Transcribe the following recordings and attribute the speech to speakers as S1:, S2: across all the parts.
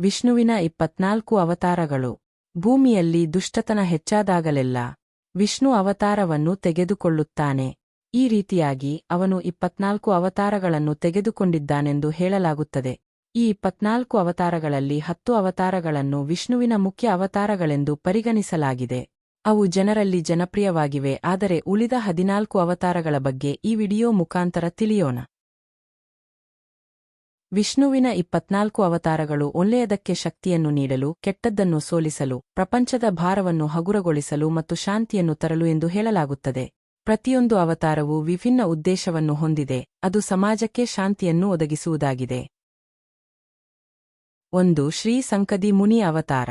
S1: ವಿಷ್ಣುವಿನ ಇಪ್ಪತ್ನಾಲ್ಕು ಅವತಾರಗಳು. ಭೂಮಿಯಲ್ಲಿ ದುಷ್ಟತನ ಹೆಚ್ಚಾದಾಗಲೆಲ್ಲ ವಿಷ್ಣು ಅವತಾರವನ್ನು ತೆಗೆದುಕೊಳ್ಳುತ್ತಾನೆ. ಈ ರೀತಿಯಾಗಿ ಅವನು ಇಪ್ಪತ್ನಾಲ್ಕು ಅವತಾರಗಳನ್ನು ತೆಗೆದುಕೊಂಡಿದ್ದಾನೆಂದು ಹೇಳಲಾಗುತ್ತದೆ. ಈ ಇಪ್ಪತ್ನಾಲ್ಕು ಅವತಾರಗಳಲ್ಲಿ ಹತ್ತು ಅವತಾರಗಳನ್ನು ವಿಷ್ಣುವಿನ ಮುಖ್ಯ ಅವತಾರಗಳೆಂದು ಪರಿಗಣಿಸಲಾಗಿದೆ. ಅವು ಜನರಲ್ಲಿ ಜನಪ್ರಿಯವಾಗಿವೆ, ಆದರೆ ಉಳಿದ ಹದಿನಾಲ್ಕು ಅವತಾರಗಳ ಬಗ್ಗೆ ಈ ವಿಡಿಯೋ ಮುಖಾಂತರ ತಿಳಿಯೋಣ. ವಿಷ್ಣುವಿನ ಇಪ್ಪತ್ನಾಲ್ಕು ಅವತಾರಗಳು ಒಳ್ಳೆಯದಕ್ಕೆ ಶಕ್ತಿಯನ್ನು ನೀಡಲು, ಕೆಟ್ಟದ್ದನ್ನು ಸೋಲಿಸಲು, ಪ್ರಪಂಚದ ಭಾರವನ್ನು ಹಗುರಗೊಳಿಸಲು ಮತ್ತು ಶಾಂತಿಯನ್ನು ತರಲು ಎಂದು ಹೇಳಲಾಗುತ್ತದೆ. ಪ್ರತಿಯೊಂದು ಅವತಾರವು ವಿಭಿನ್ನ ಉದ್ದೇಶವನ್ನು ಹೊಂದಿದೆ, ಅದು ಸಮಾಜಕ್ಕೆ ಶಾಂತಿಯನ್ನು ಒದಗಿಸುವುದಾಗಿದೆ. ಒಂದು, ಶ್ರೀ ಸಂಕದಿ ಮುನಿ ಅವತಾರ.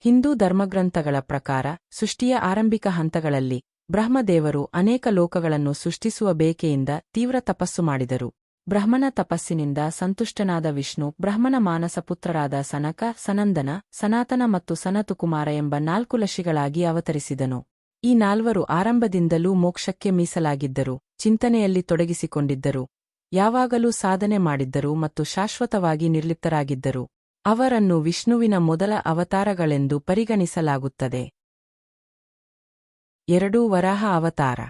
S1: ಹಿಂದೂ ಧರ್ಮಗ್ರಂಥಗಳ ಪ್ರಕಾರ, ಸೃಷ್ಟಿಯ ಆರಂಭಿಕ ಹಂತಗಳಲ್ಲಿ ಬ್ರಹ್ಮದೇವರು ಅನೇಕ ಲೋಕಗಳನ್ನು ಸೃಷ್ಟಿಸುವ ಬೇಕೆಯಿಂದ ತೀವ್ರ ತಪಸ್ಸು ಮಾಡಿದರು. ಬ್ರಹ್ಮನ ತಪಸ್ಸಿನಿಂದ ಸಂತುಷ್ಟನಾದ ವಿಷ್ಣು ಬ್ರಹ್ಮನ ಮಾನಸ ಪುತ್ರರಾದ ಸನಕ, ಸನಂದನ, ಸನಾತನ ಮತ್ತು ಸನತುಕುಮಾರ ಎಂಬ ನಾಲ್ಕು ಲಶಿಗಳಾಗಿ ಅವತರಿಸಿದನು. ಈ ನಾಲ್ವರು ಆರಂಭದಿಂದಲೂ ಮೋಕ್ಷಕ್ಕೆ ಮೀಸಲಾಗಿದ್ದರು, ಚಿಂತನೆಯಲ್ಲಿ ತೊಡಗಿಸಿಕೊಂಡಿದ್ದರು, ಯಾವಾಗಲೂ ಸಾಧನೆ ಮಾಡಿದ್ದರು ಮತ್ತು ಶಾಶ್ವತವಾಗಿ ನಿರ್ಲಿಪ್ತರಾಗಿದ್ದರು. ಅವರನ್ನು ವಿಷ್ಣುವಿನ ಮೊದಲ ಅವತಾರಗಳೆಂದು ಪರಿಗಣಿಸಲಾಗುತ್ತದೆ. ಎರಡೂ ವರಾಹ ಅವತಾರ.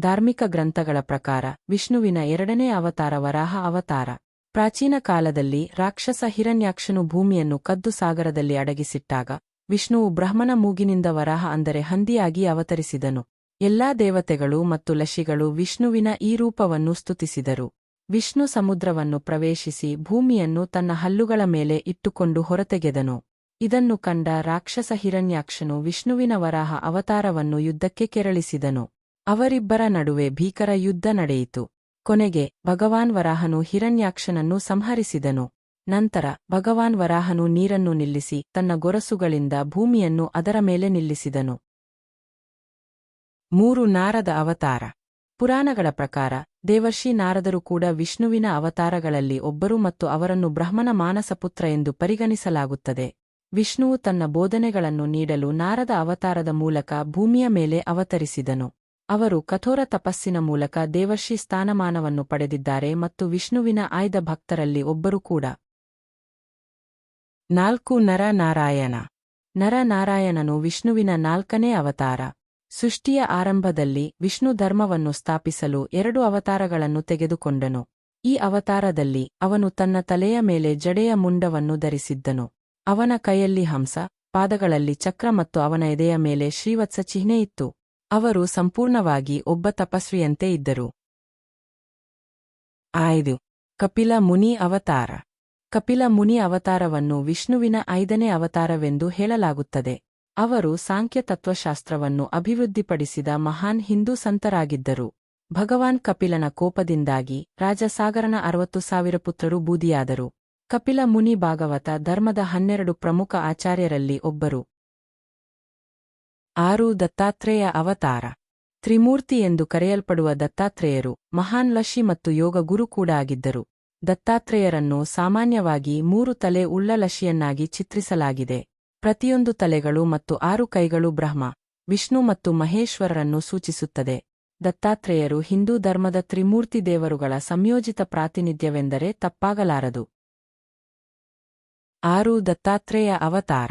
S1: ಧಾರ್ಮಿಕ ಗ್ರಂಥಗಳ ಪ್ರಕಾರ, ವಿಷ್ಣುವಿನ ಎರಡನೇ ಅವತಾರ ವರಾಹ ಅವತಾರ. ಪ್ರಾಚೀನ ಕಾಲದಲ್ಲಿ ರಾಕ್ಷಸ ಹಿರಣ್ಯಾಕ್ಷನು ಭೂಮಿಯನ್ನು ಕದ್ದು ಸಾಗರದಲ್ಲಿ ಅಡಗಿಸಿಟ್ಟಾಗ, ವಿಷ್ಣುವು ಬ್ರಹ್ಮನ ಮೂಗಿನಿಂದ ವರಾಹ ಅಂದರೆ ಹಂದಿಯಾಗಿ ಅವತರಿಸಿದನು. ಎಲ್ಲಾ ದೇವತೆಗಳು ಮತ್ತು ಲಶಿಗಳು ವಿಷ್ಣುವಿನ ಈ ರೂಪವನ್ನು ಸ್ತುತಿಸಿದರು. ವಿಷ್ಣು ಸಮುದ್ರವನ್ನು ಪ್ರವೇಶಿಸಿ ಭೂಮಿಯನ್ನು ತನ್ನ ಹಲ್ಲುಗಳ ಮೇಲೆ ಇಟ್ಟುಕೊಂಡು ಹೊರತೆಗೆದನು. ಇದನ್ನು ಕಂಡ ರಾಕ್ಷಸ ಹಿರಣ್ಯಾಕ್ಷನು ವಿಷ್ಣುವಿನ ವರಾಹ ಅವತಾರವನ್ನು ಯುದ್ಧಕ್ಕೆ ಕೆರಳಿಸಿದನು. ಅವರಿಬ್ಬರ ನಡುವೆ ಭೀಕರ ಯುದ್ಧ ನಡೆಯಿತು. ಕೊನೆಗೆ ಭಗವಾನ್ ವರಾಹನು ಹಿರಣ್ಯಾಕ್ಷನನ್ನು ಸಂಹರಿಸಿದನು. ನಂತರ ಭಗವಾನ್ ವರಾಹನು ನೀರನ್ನು ನಿಲ್ಲಿಸಿ ತನ್ನ ಗೊರಸುಗಳಿಂದ ಭೂಮಿಯನ್ನು ಅದರ ಮೇಲೆ ನಿಲ್ಲಿಸಿದನು. ಮೂರು ನಾರದ ಅವತಾರ. ಪುರಾಣಗಳ ಪ್ರಕಾರ ದೇವರ್ಷಿ ನಾರದರು ಕೂಡ ವಿಷ್ಣುವಿನ ಅವತಾರಗಳಲ್ಲಿ ಒಬ್ಬರು ಮತ್ತು ಅವರನ್ನು ಬ್ರಹ್ಮನ ಮಾನಸಪುತ್ರ ಎಂದು ಪರಿಗಣಿಸಲಾಗುತ್ತದೆ. ವಿಷ್ಣುವು ತನ್ನ ಬೋಧನೆಗಳನ್ನು ನೀಡಲು ನಾರದ ಅವತಾರದ ಮೂಲಕ ಭೂಮಿಯ ಮೇಲೆ ಅವತರಿಸಿದನು. ಅವರು ಕಠೋರ ತಪಸ್ಸಿನ ಮೂಲಕ ದೇವರ್ಷಿ ಸ್ಥಾನಮಾನವನ್ನು ಪಡೆದಿದ್ದಾರೆ ಮತ್ತು ವಿಷ್ಣುವಿನ ಆಯ್ದ ಭಕ್ತರಲ್ಲಿ ಒಬ್ಬರು ಕೂಡ. ನಾಲ್ಕು ನರನಾರಾಯಣ. ನರನಾರಾಯಣನು ವಿಷ್ಣುವಿನ ನಾಲ್ಕನೇ ಅವತಾರ. ಸೃಷ್ಟಿಯ ಆರಂಭದಲ್ಲಿ ವಿಷ್ಣು ಧರ್ಮವನ್ನು ಸ್ಥಾಪಿಸಲು ಎರಡು ಅವತಾರಗಳನ್ನು ತೆಗೆದುಕೊಂಡನು. ಈ ಅವತಾರದಲ್ಲಿ ಅವನು ತನ್ನ ತಲೆಯ ಮೇಲೆ ಜಡೆಯ ಮುಂಡವನ್ನು ಧರಿಸಿದ್ದನು. ಅವನ ಕೈಯಲ್ಲಿ ಹಂಸ, ಪಾದಗಳಲ್ಲಿ ಚಕ್ರ ಮತ್ತು ಅವನ ಎದೆಯ ಮೇಲೆ ಶ್ರೀವತ್ಸ ಚಿಹ್ನೆ ಇತ್ತು. ಅವರು ಸಂಪೂರ್ಣವಾಗಿ ಒಬ್ಬ ತಪಸ್ವಿಯಂತೆ ಇದ್ದರು. ಆಯ್ದು ಕಪಿಲ ಮುನಿ ಅವತಾರ. ಕಪಿಲ ಮುನಿ ಅವತಾರವನ್ನು ವಿಷ್ಣುವಿನ ಐದನೇ ಅವತಾರವೆಂದು ಹೇಳಲಾಗುತ್ತದೆ. ಅವರು ಸಾಂಖ್ಯ ತತ್ವಶಾಸ್ತ್ರವನ್ನು ಅಭಿವೃದ್ಧಿಪಡಿಸಿದ ಮಹಾನ್ ಹಿಂದೂ ಸಂತರಾಗಿದ್ದರು. ಭಗವಾನ್ ಕಪಿಲನ ಕೋಪದಿಂದಾಗಿ ರಾಜಸಾಗರನ ಅರವತ್ತು ಸಾವಿರ ಪುತ್ರರು ಬೂದಿಯಾದರು. ಕಪಿಲ ಮುನಿ ಭಾಗವತ ಧರ್ಮದ ಹನ್ನೆರಡು ಪ್ರಮುಖ ಆಚಾರ್ಯರಲ್ಲಿ ಒಬ್ಬರು. ಆರು ದತ್ತಾತ್ರೇಯ ಅವತಾರ. ತ್ರಿಮೂರ್ತಿ ಎಂದು ಕರೆಯಲ್ಪಡುವ ದತ್ತಾತ್ರೇಯರು ಮಹಾನ್ ಲಶಿ ಮತ್ತು ಯೋಗ ಗುರು ಕೂಡ ಆಗಿದ್ದರು. ದತ್ತಾತ್ರೇಯರನ್ನು ಸಾಮಾನ್ಯವಾಗಿ ಮೂರು ತಲೆ ಉಳ್ಳ ಲಶಿಯನ್ನಾಗಿ ಚಿತ್ರಿಸಲಾಗಿದೆ. ಪ್ರತಿಯೊಂದು ತಲೆಗಳು ಮತ್ತು ಆರು ಕೈಗಳು ಬ್ರಹ್ಮ, ವಿಷ್ಣು ಮತ್ತು ಮಹೇಶ್ವರರನ್ನು ಸೂಚಿಸುತ್ತದೆ. ದತ್ತಾತ್ರೇಯರು ಹಿಂದೂ ಧರ್ಮದ ತ್ರಿಮೂರ್ತಿ ದೇವರುಗಳ ಸಂಯೋಜಿತ ಪ್ರಾತಿನಿಧ್ಯವೆಂದರೆ ತಪ್ಪಾಗಲಾರದು. ಆರು ದತ್ತಾತ್ರೇಯ ಅವತಾರ.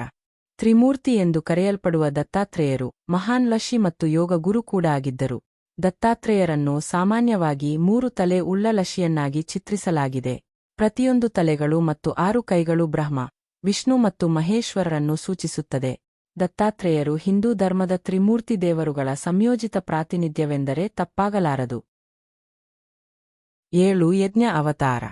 S1: ತ್ರಿಮೂರ್ತಿ ಎಂದು ಕರೆಯಲ್ಪಡುವ ದತ್ತಾತ್ರೇಯರು ಮಹಾನ್ ಲಶಿ ಮತ್ತು ಯೋಗ ಗುರು ಕೂಡ ಆಗಿದ್ದರು. ದತ್ತಾತ್ರೇಯರನ್ನು ಸಾಮಾನ್ಯವಾಗಿ ಮೂರು ತಲೆ ಉಳ್ಳ ಲಶಿಯನ್ನಾಗಿ ಚಿತ್ರಿಸಲಾಗಿದೆ. ಪ್ರತಿಯೊಂದು ತಲೆಗಳು ಮತ್ತು ಆರು ಕೈಗಳು ಬ್ರಹ್ಮ, ವಿಷ್ಣು ಮತ್ತು ಮಹೇಶ್ವರರನ್ನು ಸೂಚಿಸುತ್ತದೆ. ದತ್ತಾತ್ರೇಯರು ಹಿಂದೂ ಧರ್ಮದ ತ್ರಿಮೂರ್ತಿ ದೇವರುಗಳ ಸಂಯೋಜಿತ ಪ್ರಾತಿನಿಧ್ಯವೆಂದರೆ ತಪ್ಪಾಗಲಾರದು. ಏಳು ಯಜ್ಞ ಅವತಾರ.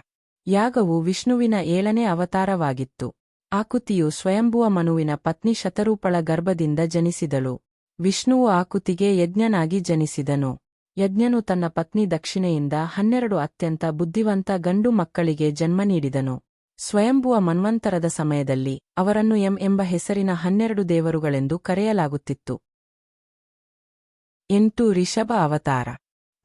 S1: ಯಾಗವು ವಿಷ್ಣುವಿನ ಏಳನೇ ಅವತಾರವಾಗಿತ್ತು. ಆಕುತಿಯು ಸ್ವಯಂಭುವ ಮನುವಿನ ಪತ್ನಿ ಶತರೂಪಳ ಗರ್ಭದಿಂದ ಜನಿಸಿದಳು. ವಿಷ್ಣುವು ಆಕುತಿಗೆ ಯಜ್ಞನಾಗಿ ಜನಿಸಿದನು. ಯಜ್ಞನು ತನ್ನ ಪತ್ನಿ ದಕ್ಷಿಣೆಯಿಂದ ಹನ್ನೆರಡು ಅತ್ಯಂತ ಬುದ್ಧಿವಂತ ಗಂಡು ಮಕ್ಕಳಿಗೆ ಜನ್ಮ ನೀಡಿದನು. ಸ್ವಯಂಭುವ ಮನ್ವಂತರದ ಸಮಯದಲ್ಲಿ ಅವರನ್ನು ಎಂ ಎಂಬ ಹೆಸರಿನ ಹನ್ನೆರಡು ದೇವರುಗಳೆಂದು ಕರೆಯಲಾಗುತ್ತಿತ್ತು. ಎಂಟು ರಿಷಭ ಅವತಾರ.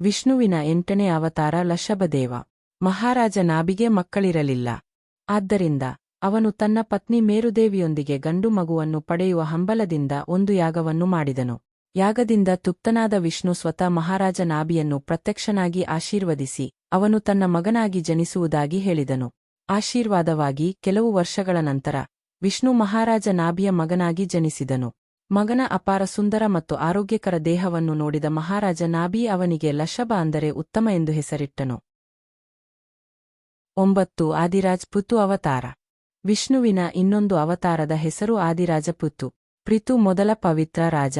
S1: ವಿಷ್ಣುವಿನ ಎಂಟನೇ ಅವತಾರ ಲಷಭದೇವ ಮಹಾರಾಜ ನಾಭಿಗೆ ಮಕ್ಕಳಿರಲಿಲ್ಲ. ಆದ್ದರಿಂದ ಅವನು ತನ್ನ ಪತ್ನಿ ಮೇರುದೇವಿಯೊಂದಿಗೆ ಗಂಡು ಮಗುವನ್ನು ಪಡೆಯುವ ಹಂಬಲದಿಂದ ಒಂದು ಯಾಗವನ್ನು ಮಾಡಿದನು. ಯಾಗದಿಂದ ತುಪ್ತನಾದ ವಿಷ್ಣು ಸ್ವತಃ ಮಹಾರಾಜ ನಾಭಿಯನ್ನು ಪ್ರತ್ಯಕ್ಷನಾಗಿ ಆಶೀರ್ವದಿಸಿ, ಅವನು ತನ್ನ ಮಗನಾಗಿ ಜನಿಸುವುದಾಗಿ ಹೇಳಿದನು. ಆಶೀರ್ವಾದವಾಗಿ ಕೆಲವು ವರ್ಷಗಳ ನಂತರ, ವಿಷ್ಣು ಮಹಾರಾಜ ನಾಭಿಯ ಮಗನಾಗಿ ಜನಿಸಿದನು. ಮಗನ ಅಪಾರ ಸುಂದರ ಮತ್ತು ಆರೋಗ್ಯಕರ ದೇಹವನ್ನು ನೋಡಿದ ಮಹಾರಾಜ ನಾಭಿ ಅವನಿಗೆ ಲಷಭ ಅಂದರೆ ಉತ್ತಮ ಎಂದು ಹೆಸರಿಟ್ಟನು. ಒಂಬತ್ತು. ಆದಿರಾಜ್ ಪುತು ಅವತಾರ. ವಿಷ್ಣುವಿನ ಇನ್ನೊಂದು ಅವತಾರದ ಹೆಸರು ಆದಿರಾಜಪುತ್ತು. ಪ್ರಿತು ಮೊದಲ ಪವಿತ್ರ ರಾಜ.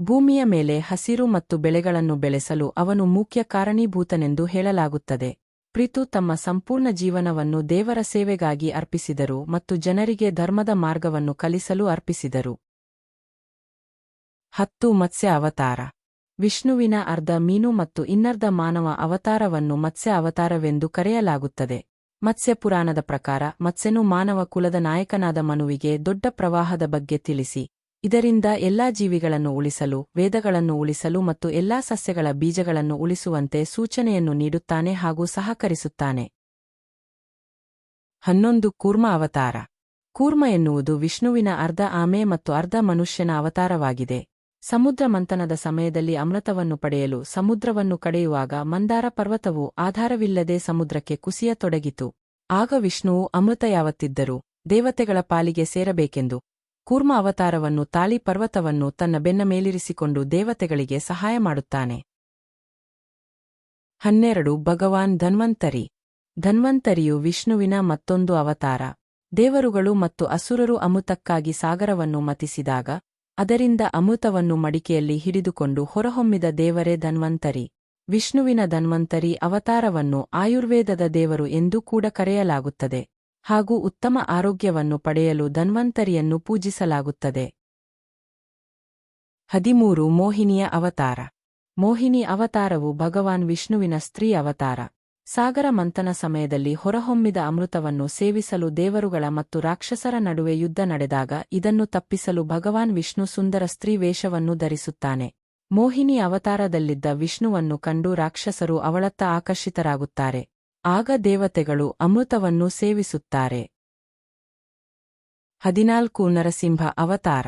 S1: ಭೂಮಿಯ ಮೇಲೆ ಹಸಿರು ಮತ್ತು ಬೆಳೆಗಳನ್ನು ಬೆಳೆಸಲು ಅವನು ಮುಖ್ಯ ಕಾರಣೀಭೂತನೆಂದು ಹೇಳಲಾಗುತ್ತದೆ. ಪ್ರಿತು ತಮ್ಮ ಸಂಪೂರ್ಣ ಜೀವನವನ್ನು ದೇವರ ಸೇವೆಗಾಗಿ ಅರ್ಪಿಸಿದರು ಮತ್ತು ಜನರಿಗೆ ಧರ್ಮದ ಮಾರ್ಗವನ್ನು ಕಲಿಸಲು ಅರ್ಪಿಸಿದರು. ಹತ್ತು ಮತ್ಸ್ಯ ಅವತಾರ. ವಿಷ್ಣುವಿನ ಅರ್ಧ ಮೀನು ಮತ್ತು ಇನ್ನರ್ಧ ಮಾನವ ಅವತಾರವನ್ನು ಮತ್ಸ್ಯ ಅವತಾರವೆಂದು ಕರೆಯಲಾಗುತ್ತದೆ. ಮತ್ಸ್ಯ ಪುರಾಣದ ಪ್ರಕಾರ ಮತ್ಸ್ಯನು ಮಾನವ ಕುಲದ ನಾಯಕನಾದ ಮನುವಿಗೆ ದೊಡ್ಡ ಪ್ರವಾಹದ ಬಗ್ಗೆ ತಿಳಿಸಿ. ಇದರಿಂದ ಎಲ್ಲಾ ಜೀವಿಗಳನ್ನು ಉಳಿಸಲು, ವೇದಗಳನ್ನು ಉಳಿಸಲು ಮತ್ತು ಎಲ್ಲಾ ಸಸ್ಯಗಳ ಬೀಜಗಳನ್ನು ಉಳಿಸುವಂತೆ ಸೂಚನೆಯನ್ನು ನೀಡುತ್ತಾನೆ ಹಾಗೂ ಸಹಕರಿಸುತ್ತಾನೆ. ಹನ್ನೊಂದು ಕೂರ್ಮ ಅವತಾರ. ಕೂರ್ಮ ಎನ್ನುವುದು ವಿಷ್ಣುವಿನ ಅರ್ಧ ಆಮೆ ಮತ್ತು ಅರ್ಧ ಮನುಷ್ಯನ ಅವತಾರವಾಗಿದೆ. ಸಮುದ್ರ ಮಂಥನದ ಸಮಯದಲ್ಲಿ ಅಮೃತವನ್ನು ಪಡೆಯಲು ಸಮುದ್ರವನ್ನು ಕಡೆಯುವಾಗ ಮಂದಾರ ಪರ್ವತವು ಆಧಾರವಿಲ್ಲದೆ ಸಮುದ್ರಕ್ಕೆ ಕುಸಿಯತೊಡಗಿತು ಆಗ ವಿಷ್ಣುವು ಅಮೃತ ಯಾವತ್ತಿದ್ದರು ದೇವತೆಗಳ ಪಾಲಿಗೆ ಸೇರಬೇಕೆಂದು. ಕೂರ್ಮ ಅವತಾರವನ್ನು ತಾಳಿ ಪರ್ವತವನ್ನು ತನ್ನ ಬೆನ್ನ ಮೇಲಿರಿಸಿಕೊಂಡು ದೇವತೆಗಳಿಗೆ ಸಹಾಯ ಮಾಡುತ್ತಾನೆ. ಹನ್ನೆರಡು, ಭಗವಾನ್ ಧನ್ವಂತರಿ. ಧನ್ವಂತರಿಯು ವಿಷ್ಣುವಿನ ಮತ್ತೊಂದು ಅವತಾರ. ದೇವರುಗಳು ಮತ್ತು ಅಸುರರು ಅಮೃತಕ್ಕಾಗಿ ಸಾಗರವನ್ನು ಮತಿಸಿದಾಗ ಅದರಿಂದ ಅಮೃತವನ್ನು ಮಡಿಕೆಯಲ್ಲಿ ಹಿಡಿದುಕೊಂಡು ಹೊರಹೊಮ್ಮಿದ ದೇವರೇ ಧನ್ವಂತರಿ. ವಿಷ್ಣುವಿನ ಧನ್ವಂತರಿ ಅವತಾರವನ್ನು ಆಯುರ್ವೇದದ ದೇವರು ಎಂದೂ ಕೂಡ ಕರೆಯಲಾಗುತ್ತದೆ. ಹಾಗೂ ಉತ್ತಮ ಆರೋಗ್ಯವನ್ನು ಪಡೆಯಲು ಧನ್ವಂತರಿಯನ್ನು ಪೂಜಿಸಲಾಗುತ್ತದೆ. ಹದಿಮೂರು, ಮೋಹಿನಿಯ ಅವತಾರ. ಮೋಹಿನಿ ಅವತಾರವು ಭಗವಾನ್ ವಿಷ್ಣುವಿನ ಸ್ತ್ರೀ ಅವತಾರ. ಸಾಗರ ಮಂಥನ ಸಮಯದಲ್ಲಿ ಹೊರಹೊಮ್ಮಿದ ಅಮೃತವನ್ನು ಸೇವಿಸಲು ದೇವರುಗಳ ಮತ್ತು ರಾಕ್ಷಸರ ನಡುವೆ ಯುದ್ಧ ನಡೆದಾಗ ಇದನ್ನು ತಪ್ಪಿಸಲು ಭಗವಾನ್ ವಿಷ್ಣು ಸುಂದರ ಸ್ತ್ರೀ ವೇಷವನ್ನು ಧರಿಸುತ್ತಾನೆ. ಮೋಹಿನಿ ಅವತಾರದಲ್ಲಿದ್ದ ವಿಷ್ಣುವನ್ನು ಕಂಡು ರಾಕ್ಷಸರು ಅವಳತ್ತ ಆಕರ್ಷಿತರಾಗುತ್ತಾರೆ. ಆಗ ದೇವತೆಗಳು ಅಮೃತವನ್ನು ಸೇವಿಸುತ್ತಾರೆ. ಹದಿನಾಲ್ಕು ನರಸಿಂಹ ಅವತಾರ.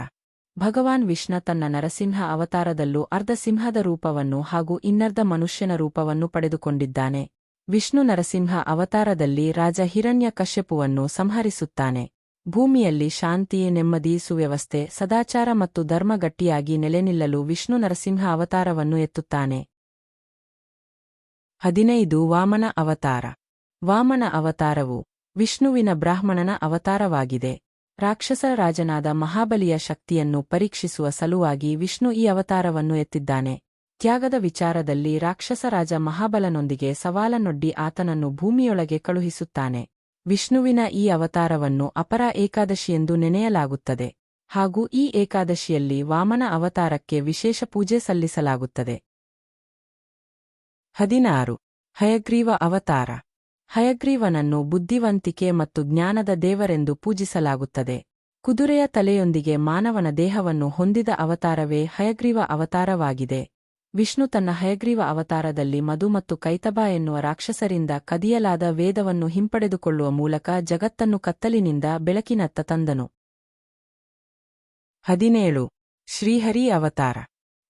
S1: ಭಗವಾನ್ ವಿಷ್ಣ ತನ್ನ ನರಸಿಂಹ ಅವತಾರದಲ್ಲೂ ಅರ್ಧ ಸಿಂಹದ ರೂಪವನ್ನು ಹಾಗೂ ಇನ್ನರ್ಧ ಮನುಷ್ಯನ ರೂಪವನ್ನು ಪಡೆದುಕೊಂಡಿದ್ದಾನೆ. ವಿಷ್ಣು ನರಸಿಂಹ ಅವತಾರದಲ್ಲಿ ರಾಜ ಹಿರಣ್ಯ ಕಶ್ಯಪುವನ್ನು ಸಂಹರಿಸುತ್ತಾನೆ. ಭೂಮಿಯಲ್ಲಿ ಶಾಂತಿ ನೆಮ್ಮದಿ ಸುವ್ಯವಸ್ಥೆ ಸದಾಚಾರ ಮತ್ತು ಧರ್ಮ ಗಟ್ಟಿಯಾಗಿ ನೆಲೆನಿಲ್ಲಲು ವಿಷ್ಣು ನರಸಿಂಹ ಅವತಾರವನ್ನು ಎತ್ತುತ್ತಾನೆ. ಹದಿನೈದು ವಾಮನ ಅವತಾರ. ವಾಮನ ಅವತಾರವು ವಿಷ್ಣುವಿನ ಬ್ರಾಹ್ಮಣನ ಅವತಾರವಾಗಿದೆ. ರಾಕ್ಷಸ ರಾಜನಾದ ಮಹಾಬಲಿಯ ಶಕ್ತಿಯನ್ನು ಪರೀಕ್ಷಿಸುವ ಸಲುವಾಗಿ ವಿಷ್ಣು ಈ ಅವತಾರವನ್ನು ಎತ್ತಿದ್ದಾನೆ. ತ್ಯಾಗದ ವಿಚಾರದಲ್ಲಿ ರಾಕ್ಷಸರಾಜ ಮಹಾಬಲನೊಂದಿಗೆ ಸವಾಲನೊಡ್ಡಿ ಆತನನ್ನು ಭೂಮಿಯೊಳಗೆ ಕಳುಹಿಸುತ್ತಾನೆ. ವಿಷ್ಣುವಿನ ಈ ಅವತಾರವನ್ನು ಅಪರ ಏಕಾದಶಿಯೆಂದು ನೆನೆಯಲಾಗುತ್ತದೆ. ಹಾಗೂ ಈ ಏಕಾದಶಿಯಲ್ಲಿ ವಾಮನ ಅವತಾರಕ್ಕೆ ವಿಶೇಷ ಪೂಜೆ ಸಲ್ಲಿಸಲಾಗುತ್ತದೆ. ಹದಿನಾರು. ಹಯಗ್ರೀವ ಅವತಾರ. ಹಯಗ್ರೀವನನ್ನು ಬುದ್ಧಿವಂತಿಕೆ ಮತ್ತು ಜ್ಞಾನದ ದೇವರೆಂದು ಪೂಜಿಸಲಾಗುತ್ತದೆ. ಕುದುರೆಯ ತಲೆಯೊಂದಿಗೆ ಮಾನವನ ದೇಹವನ್ನು ಹೊಂದಿದ ಅವತಾರವೇ ಹಯಗ್ರೀವ ಅವತಾರವಾಗಿದೆ. ವಿಷ್ಣು ತನ್ನ ಹಯಗ್ರೀವ ಅವತಾರದಲ್ಲಿ ಮಧು ಮತ್ತು ಕೈತಬ ಎನ್ನುವ ರಾಕ್ಷಸರಿಂದ ಕದಿಯಲಾದ ವೇದವನ್ನು ಹಿಂಪಡೆದುಕೊಳ್ಳುವ ಮೂಲಕ ಜಗತ್ತನ್ನು ಕತ್ತಲಿನಿಂದ ಬೆಳಕಿನತ್ತ ತಂದನು. ಹದಿನೇಳು. ಶ್ರೀಹರಿ ಅವತಾರ.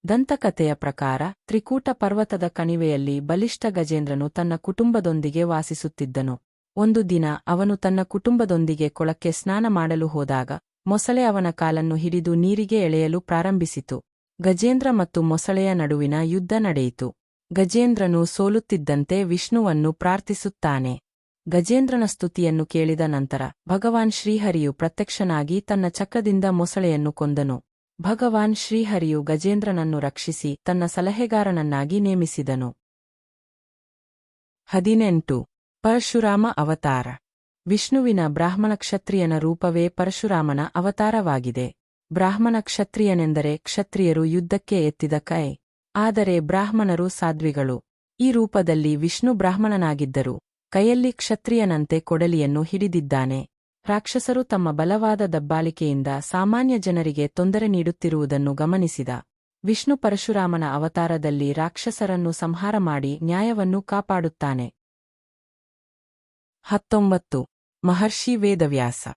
S1: ದಂತಕಥೆಯ ಪ್ರಕಾರ, ತ್ರಿಕೂಟ ಪರ್ವತದ ಕಣಿವೆಯಲ್ಲಿ ಬಲಿಷ್ಠ ಗಜೇಂದ್ರನು ತನ್ನ ಕುಟುಂಬದೊಂದಿಗೆ ವಾಸಿಸುತ್ತಿದ್ದನು. ಒಂದು ದಿನ ಅವನು ತನ್ನ ಕುಟುಂಬದೊಂದಿಗೆ ಕೊಳಕ್ಕೆ ಸ್ನಾನ ಮಾಡಲು ಹೋದಾಗ, ಮೊಸಳೆ ಅವನ ಕಾಲನ್ನು ಹಿಡಿದು ನೀರಿಗೆ ಎಳೆಯಲು ಪ್ರಾರಂಭಿಸಿತು. ಗಜೇಂದ್ರ ಮತ್ತು ಮೊಸಳೆಯ ನಡುವಿನ ಯುದ್ಧ ನಡೆಯಿತು. ಗಜೇಂದ್ರನು ಸೋಲುತ್ತಿದ್ದಂತೆ ವಿಷ್ಣುವನ್ನು ಪ್ರಾರ್ಥಿಸುತ್ತಾನೆ. ಗಜೇಂದ್ರನ ಸ್ತುತಿಯನ್ನು ಕೇಳಿದ ನಂತರ ಭಗವಾನ್ ಶ್ರೀಹರಿಯು ಪ್ರತ್ಯಕ್ಷನಾಗಿ ತನ್ನ ಚಕ್ರದಿಂದ ಮೊಸಳೆಯನ್ನು ಕೊಂದನು. ಭಗವಾನ್ ಶ್ರೀಹರಿಯು ಗಜೇಂದ್ರನನ್ನು ರಕ್ಷಿಸಿ ತನ್ನ ಸಲಹೆಗಾರನನ್ನಾಗಿ ನೇಮಿಸಿದನು. ಹದಿನೆಂಟು. ಪರಶುರಾಮ ಅವತಾರ. ವಿಷ್ಣುವಿನ ಬ್ರಾಹ್ಮಣ ಕ್ಷತ್ರಿಯನ ರೂಪವೇ ಪರಶುರಾಮನ ಅವತಾರವಾಗಿದೆ. ಬ್ರಾಹ್ಮಣ ಕ್ಷತ್ರಿಯನೆಂದರೆ ಕ್ಷತ್ರಿಯರು ಯುದ್ಧಕ್ಕೆ ಎತ್ತಿದ ಕೈ, ಆದರೆ ಬ್ರಾಹ್ಮಣರು ಸಾಧ್ವಿಗಳು. ಈ ರೂಪದಲ್ಲಿ ವಿಷ್ಣು ಬ್ರಾಹ್ಮಣನಾಗಿದ್ದರು. ಕೈಯಲ್ಲಿ ಕ್ಷತ್ರಿಯನಂತೆ ಕೊಡಲಿಯನ್ನು ಹಿಡಿದಿದ್ದಾನೆ. ರಾಕ್ಷಸರು ತಮ್ಮ ಬಲವಾದ ದಬ್ಬಾಳಿಕೆಯಿಂದ ಸಾಮಾನ್ಯ ಜನರಿಗೆ ತೊಂದರೆ ನೀಡುತ್ತಿರುವುದನ್ನು ಗಮನಿಸಿದ. ವಿಷ್ಣು ಪರಶುರಾಮನ ಅವತಾರದಲ್ಲಿ ರಾಕ್ಷಸರನ್ನು ಸಂಹಾರ ಮಾಡಿ ನ್ಯಾಯವನ್ನು ಕಾಪಾಡುತ್ತಾನೆ. ಹತ್ತೊಂಬತ್ತು. ಮಹರ್ಷಿ ವೇದವ್ಯಾಸ.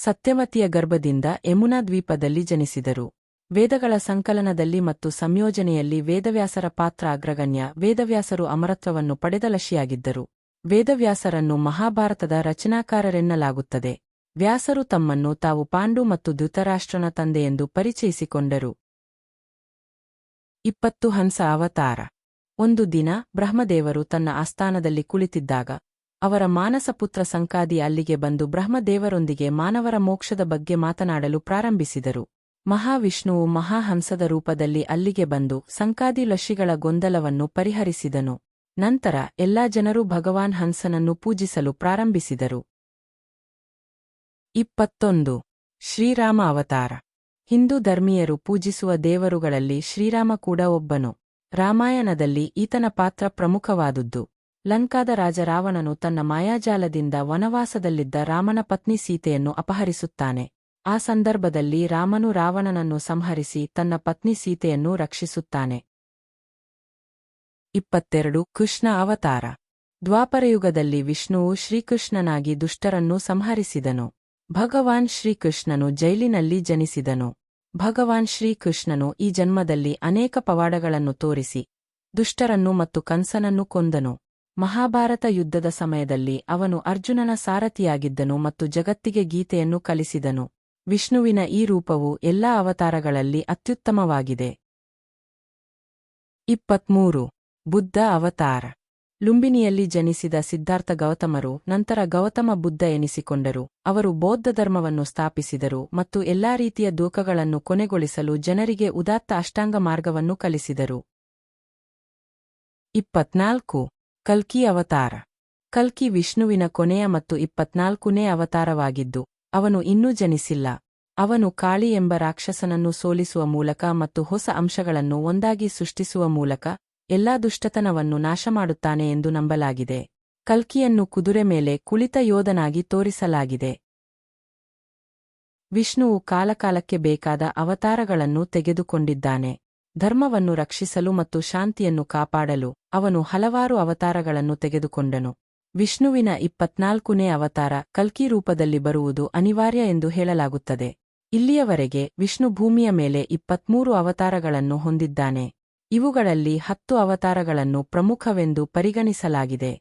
S1: ಸತ್ಯವತಿಯ ಗರ್ಭದಿಂದ ಯಮುನಾ ದ್ವೀಪದಲ್ಲಿ ಜನಿಸಿದರು. ವೇದಗಳ ಸಂಕಲನದಲ್ಲಿ ಮತ್ತು ಸಂಯೋಜನೆಯಲ್ಲಿ ವೇದವ್ಯಾಸರ ಪಾತ್ರ ಅಗ್ರಗಣ್ಯ. ವೇದವ್ಯಾಸರು ಅಮರತ್ವವನ್ನು ಪಡೆದ ಲಶಿಯಾಗಿದ್ದರು. ವೇದವ್ಯಾಸರನ್ನು ಮಹಾಭಾರತದ ರಚನಾಕಾರರೆನ್ನಲಾಗುತ್ತದೆ. ವ್ಯಾಸರು ತಮ್ಮನ್ನು ತಾವು ಪಾಂಡು ಮತ್ತು ಧೃತರಾಷ್ಟ್ರನ ತಂದೆಯೆಂದು ಪರಿಚಯಿಸಿಕೊಂಡರು. ಇಪ್ಪತ್ತು ಹಂಸ ಅವತಾರ. ಒಂದು ದಿನ ಬ್ರಹ್ಮದೇವರು ತನ್ನ ಆಸ್ಥಾನದಲ್ಲಿ ಕುಳಿತಿದ್ದಾಗ ಅವರ ಮಾನಸಪುತ್ರ ಸಂಕಾದಿ ಅಲ್ಲಿಗೆ ಬಂದು ಬ್ರಹ್ಮದೇವರೊಂದಿಗೆ ಮಾನವರ ಮೋಕ್ಷದ ಬಗ್ಗೆ ಮಾತನಾಡಲು ಪ್ರಾರಂಭಿಸಿದರು. ಮಹಾವಿಷ್ಣುವು ಮಹಾಹಂಸದ ರೂಪದಲ್ಲಿ ಅಲ್ಲಿಗೆ ಬಂದು ಸಂಕಾದಿ ಲಶಿಗಳ ಗೊಂದಲವನ್ನು ಪರಿಹರಿಸಿದನು. ನಂತರ ಎಲ್ಲಾ ಜನರು ಭಗವಾನ್ ಹಂಸನನ್ನು ಪೂಜಿಸಲು ಪ್ರಾರಂಭಿಸಿದರು. ಇಪ್ಪತ್ತೊಂದು. ಶ್ರೀರಾಮ ಅವತಾರ. ಹಿಂದೂ ಧರ್ಮೀಯರು ಪೂಜಿಸುವ ದೇವರುಗಳಲ್ಲಿ ಶ್ರೀರಾಮ ಕೂಡ ಒಬ್ಬನು. ರಾಮಾಯಣದಲ್ಲಿ ಈತನ ಪಾತ್ರ ಪ್ರಮುಖವಾದುದು ಲಂಕಾದ ರಾಜ ರಾವಣನು ತನ್ನ ಮಾಯಾಜಾಲದಿಂದ ವನವಾಸದಲ್ಲಿದ್ದ ರಾಮನ ಪತ್ನಿ ಸೀತೆಯನ್ನು ಅಪಹರಿಸುತ್ತಾನೆ. ಆ ಸಂದರ್ಭದಲ್ಲಿ ರಾಮನು ರಾವಣನನ್ನು ಸಂಹರಿಸಿ ತನ್ನ ಪತ್ನಿ ಸೀತೆಯನ್ನು ರಕ್ಷಿಸುತ್ತಾನೆ. ಇಪ್ಪತ್ತೆರಡು, ಕೃಷ್ಣ ಅವತಾರ. ದ್ವಾಪರಯುಗದಲ್ಲಿ ವಿಷ್ಣುವು ಶ್ರೀಕೃಷ್ಣನಾಗಿ ದುಷ್ಟರನ್ನು ಸಂಹರಿಸಿದನು. ಭಗವಾನ್ ಶ್ರೀಕೃಷ್ಣನು ಜೈಲಿನಲ್ಲಿ ಜನಿಸಿದನು. ಭಗವಾನ್ ಶ್ರೀಕೃಷ್ಣನು ಈ ಜನ್ಮದಲ್ಲಿ ಅನೇಕ ಪವಾಡಗಳನ್ನು ತೋರಿಸಿ, ದುಷ್ಟರನ್ನು ಮತ್ತು ಕಂಸನನ್ನು ಕೊಂದನು. ಮಹಾಭಾರತ ಯುದ್ಧದ ಸಮಯದಲ್ಲಿ ಅವನು ಅರ್ಜುನನ ಸಾರಥಿಯಾಗಿದ್ದನು ಮತ್ತು ಜಗತ್ತಿಗೆ ಗೀತೆಯನ್ನು ಕಲಿಸಿದನು. ವಿಷ್ಣುವಿನ ಈ ರೂಪವು ಎಲ್ಲಾ ಅವತಾರಗಳಲ್ಲಿ ಅತ್ಯುತ್ತಮವಾಗಿದೆ. ಇಪ್ಪತ್ಮೂರು. ಬುದ್ಧ ಅವತಾರ. ಲುಂಬಿನಿಯಲ್ಲಿ ಜನಿಸಿದ ಸಿದ್ಧಾರ್ಥ ಗೌತಮರು ನಂತರ ಗೌತಮ ಬುದ್ಧ ಎನಿಸಿಕೊಂಡರು. ಅವರು ಬೌದ್ಧ ಧರ್ಮವನ್ನು ಸ್ಥಾಪಿಸಿದರು ಮತ್ತು ಎಲ್ಲಾ ರೀತಿಯ ದೂಕಗಳನ್ನು ಕೊನೆಗೊಳಿಸಲು ಜನರಿಗೆ ಉದಾತ್ತ ಅಷ್ಟಾಂಗ ಮಾರ್ಗವನ್ನು ಕಲಿಸಿದರು. ಇಪ್ಪತ್ನಾಲ್ಕು. ಕಲ್ಕಿ ಅವತಾರ. ಕಲ್ಕಿ ವಿಷ್ಣುವಿನ ಕೊನೆಯ ಮತ್ತು ಇಪ್ಪತ್ನಾಲ್ಕನೇ ಅವತಾರವಾಗಿದ್ದು, ಅವನು ಇನ್ನೂ ಜನಿಸಿಲ್ಲ. ಅವನು ಕಾಳಿ ಎಂಬ ರಾಕ್ಷಸನನ್ನು ಸೋಲಿಸುವ ಮೂಲಕ ಮತ್ತು ಹೊಸ ಅಂಶಗಳನ್ನು ಒಂದಾಗಿ ಸೃಷ್ಟಿಸುವ ಮೂಲಕ ಎಲ್ಲಾ ದುಷ್ಟತನವನ್ನು ನಾಶಮಾಡುತ್ತಾನೆ ಎಂದು ನಂಬಲಾಗಿದೆ. ಕಲ್ಕಿಯನ್ನು ಕುದುರೆ ಮೇಲೆ ಕುಳಿತ ಯೋಧನಾಗಿ ತೋರಿಸಲಾಗಿದೆ. ವಿಷ್ಣುವು ಕಾಲಕಾಲಕ್ಕೆ ಬೇಕಾದ ಅವತಾರಗಳನ್ನು ತೆಗೆದುಕೊಂಡಿದ್ದಾನೆ. ಧರ್ಮವನ್ನು ರಕ್ಷಿಸಲು ಮತ್ತು ಶಾಂತಿಯನ್ನು ಕಾಪಾಡಲು ಅವನು ಹಲವಾರು ಅವತಾರಗಳನ್ನು ತೆಗೆದುಕೊಂಡನು. ವಿಷ್ಣುವಿನ ಇಪ್ಪತ್ನಾಲ್ಕನೇ ಅವತಾರ ಕಲ್ಕಿ ರೂಪದಲ್ಲಿ ಬರುವುದು ಅನಿವಾರ್ಯ ಎಂದು ಹೇಳಲಾಗುತ್ತದೆ. ಇಲ್ಲಿಯವರೆಗೆ ವಿಷ್ಣು ಭೂಮಿಯ ಮೇಲೆ ಇಪ್ಪತ್ಮೂರು ಅವತಾರಗಳನ್ನು ಹೊಂದಿದ್ದಾನೆ. ಇವುಗಳಲ್ಲಿ ಹತ್ತು ಅವತಾರಗಳನ್ನು ಪ್ರಮುಖವೆಂದು ಪರಿಗಣಿಸಲಾಗಿದೆ.